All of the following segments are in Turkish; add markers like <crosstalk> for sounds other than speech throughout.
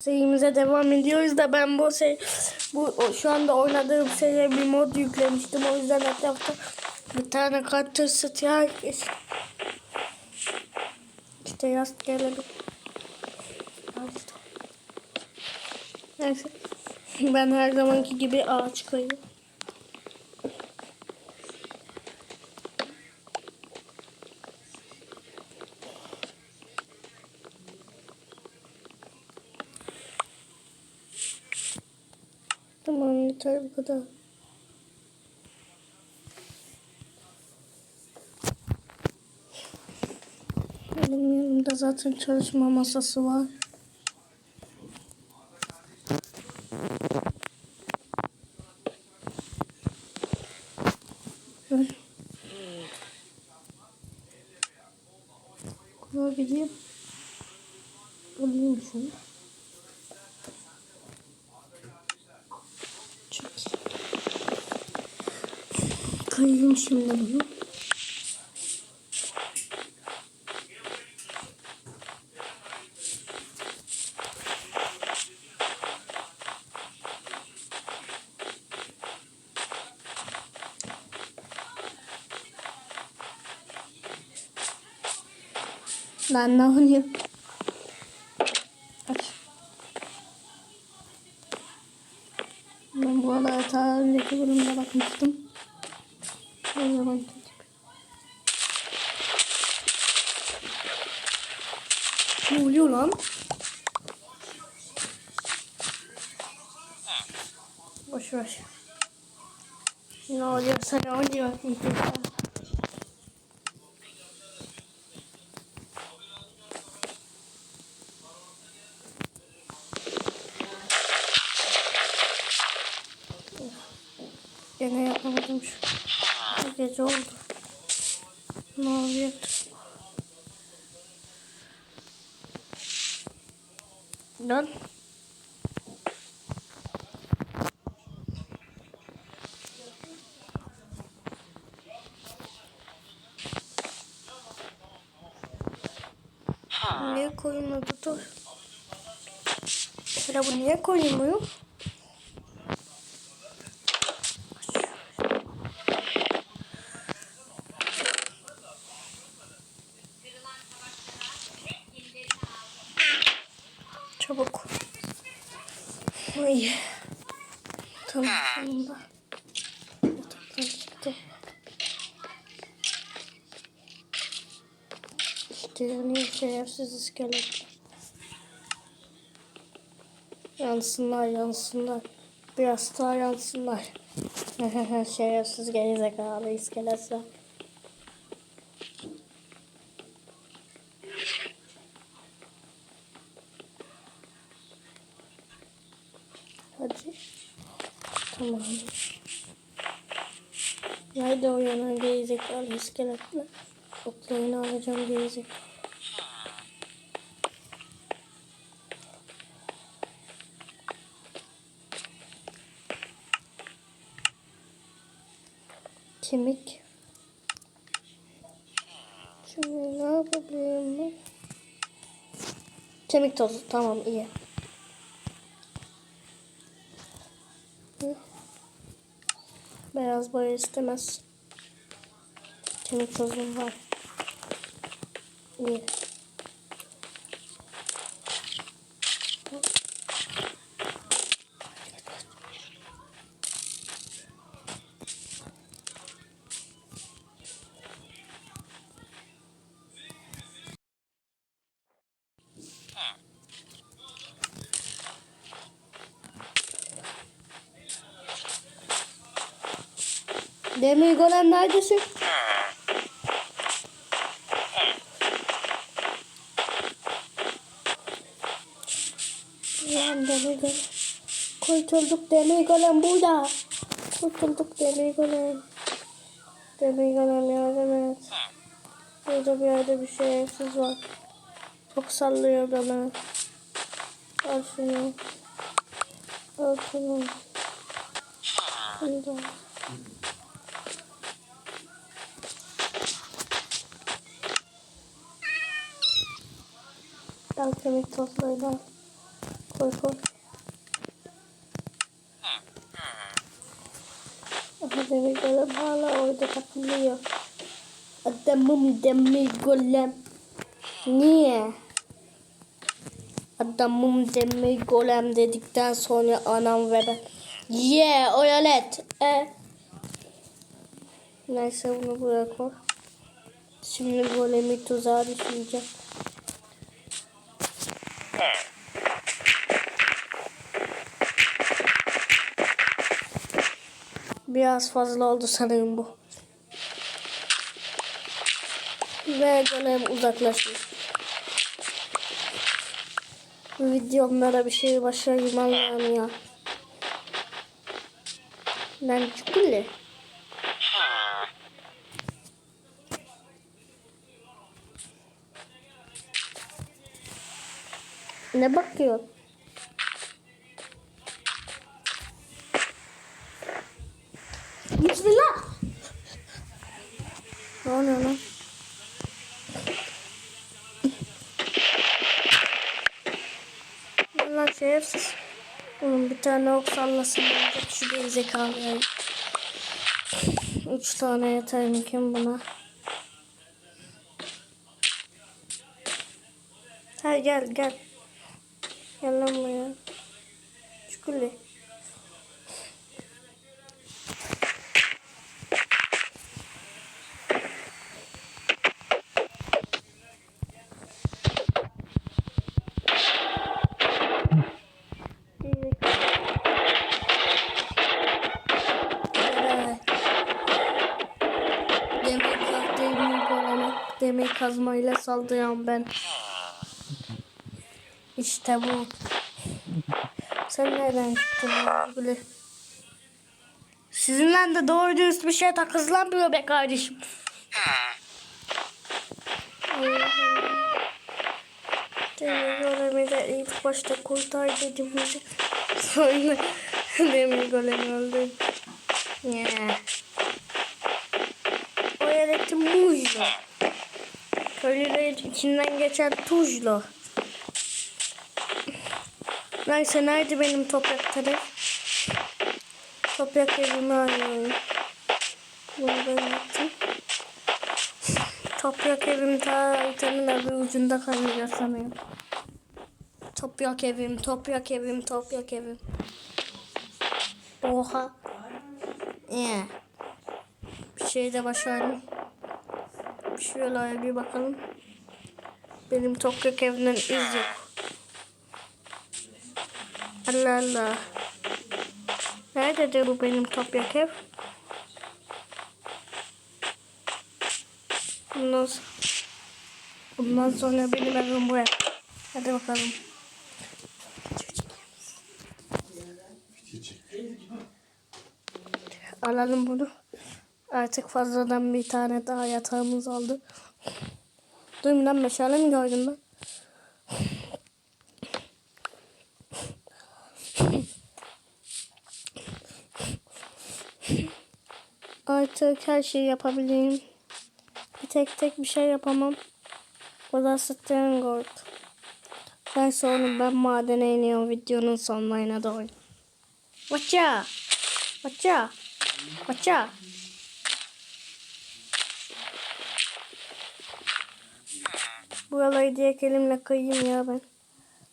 serimize devam ediyoruz da ben bu şey bu şu anda oynadığım seriye bir mod yüklemiştim o yüzden etrafta bir tane satıyor herkes. İşte gelelim. Neyse. <laughs> Ben her zamanki gibi ağaç koyayım. Tamam yeter bu kadar. Benim yanımda zaten çalışma masası var. Böyle. Kurabileyim. Alayım şunu. Kayayım şimdi bunu. Ben ne yapayım? O zaman Ne oluyor lan? Boş ver. Ne oluyorsa ne oluyor? Gene yapamadım şu. Gece oldu. Ne oluyor? Lan. Niye koyulmadı dur. Sıra bu niye koyulmuyor? Çıktım. İşte yanıyor şerefsiz iskelet. Yansınlar yansınlar. Biraz daha yansınlar. <laughs> şerefsiz gerizekalı iskeletler. Hadi. Tamam. Nerede o yanan gerizekalı iskeletler? Oklarını alacağım gerizekalı. Kemik. Şimdi ne yapabilirim ben? Kemik tozu tamam iyi. Beyaz boya istemez. Kemik tozum var. İyi. Demir golem neredesin? Lan demir golem. Kurtulduk demir golem burada. Kurtulduk demir golem. Demir golem yardım et. Burada bir yerde bir şerefsiz var. Çok sallıyor bana. Al şunu. Al şunu. Şunu al. Kemik tozlarıyla. Koy koy. Aha demir golem hala orada takılıyor. Adamım demir golem. Niye? Adamım demir golem dedikten sonra anam ve ben. Yeah oyalet. E. Neyse bunu koy. Şimdi golemi tuzağa düşüreceğim. Biraz fazla oldu sanırım bu. Ve golem uzaklaşıyor. Bu videomda bir şey başarayım Allah'ım ya. Lan çukule. Ne bakıyor? Bismillah. Ne oluyor lan? Lan şerefsiz. Oğlum bir tane ok sallasın. Şu gerizekalıya. Üç tane yeter mi kim buna? Ha gel gel. Gel lan buraya. Çukuli. Demir kazmayla saldıran ben. İşte bu. Sen nereden çıktın böyle? Sizinle de doğru dürüst bir şey takızlanmıyor be kardeşim. Demir ilk başta kurtar dedim. Sonra demir golemi öldü. Yeah. O yerdeki muzlu. Köylülerin içinden geçen tuzlu. Neyse nerede benim toprak taraf? Toprak evimi arıyorum. Bunu ben yaptım. Toprak evim ta haritanın öbür ucunda kalıyor sanıyorum. Toprak evim, toprak evim, toprak evim. Oha. Yeah. Bir şey de başardım. Şöyle bir bakalım. Benim toprak evinden iz yok. Allah Allah. Nerededir bu benim toprak ev? Bundan, s- bundan sonra benim evim bu ev. Hadi bakalım. Alalım bunu. Artık fazladan bir tane daha yatağımız oldu. Dur lan meşale mi gördüm ben? Artık her şeyi yapabilirim. Bir tek tek bir şey yapamam. O da Strangord. Ben sonra ben madene iniyorum videonun sonlarına doğru. Watcha! Watcha! Watcha! Buraları direkt elimle kıyayım ya ben.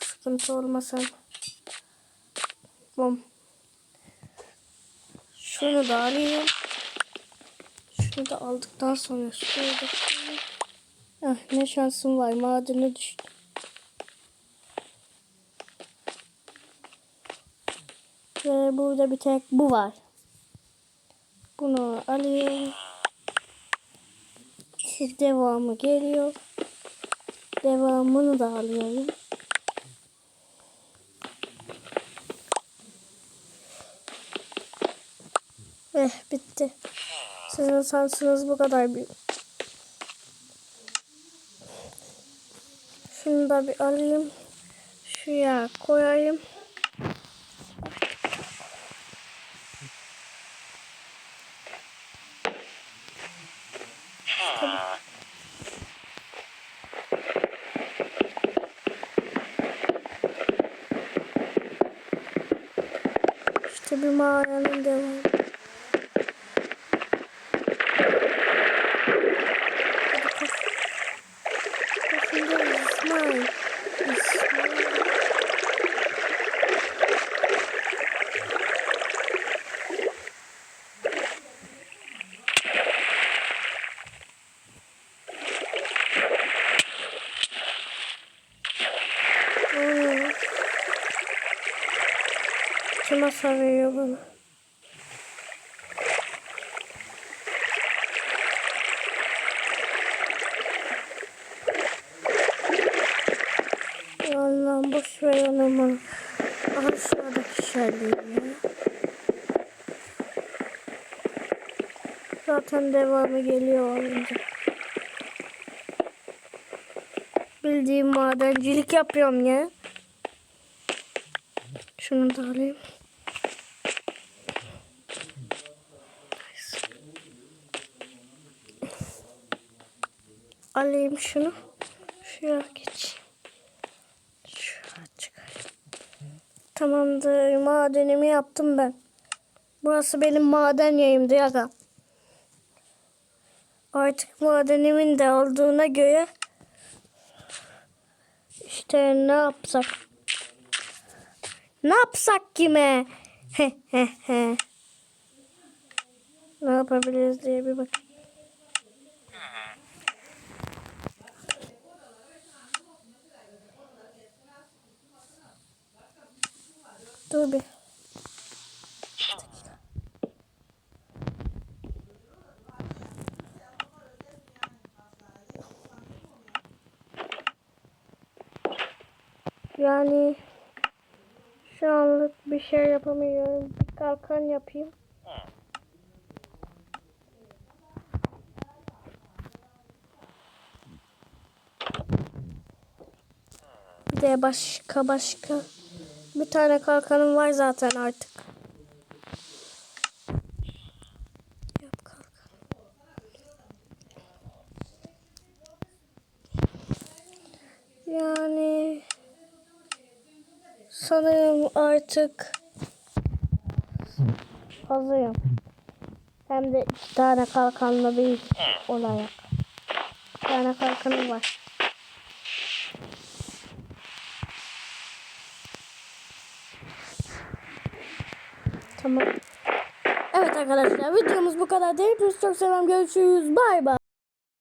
Sıkıntı olmasın. Bom. Şunu da alayım. Şunu da aldıktan sonra koyayım. Ah, ne şansım var. Madene düştü. Ve burada bir tek bu var. Bunu alayım. Devamı geliyor. Devamını da alıyorum. Eh bitti. Sizin sansınız bu kadar büyük. Şunu da bir alayım. Şuraya koyayım. Kim hasar veriyor bana? Allah'ım boş ver onu bana. Aşağıdaki şerliği ya. Zaten devamı geliyor olunca. Bildiğim madencilik yapıyorum ya. Şunu da alayım. Alayım şunu. Şuraya geç. Şuraya çıkar. Tamamdır. Madenimi yaptım ben. Burası benim maden yayımdı ya. Artık madenimin de olduğuna göre işte ne yapsak? Ne yapsak kime? Ne yapabiliriz diye bir bak. Dur bir. Yani şu anlık bir şey yapamıyorum. Bir kalkan yapayım. Bir de başka başka bir tane kalkanım var zaten artık. Yap kalkan. Yani sanırım artık hazırım. Hem de iki tane kalkanla bir olarak. Bir tane kalkanım var. Tamam. Evet arkadaşlar videomuz bu kadar. Biz çok selam görüşürüz. Bay bay.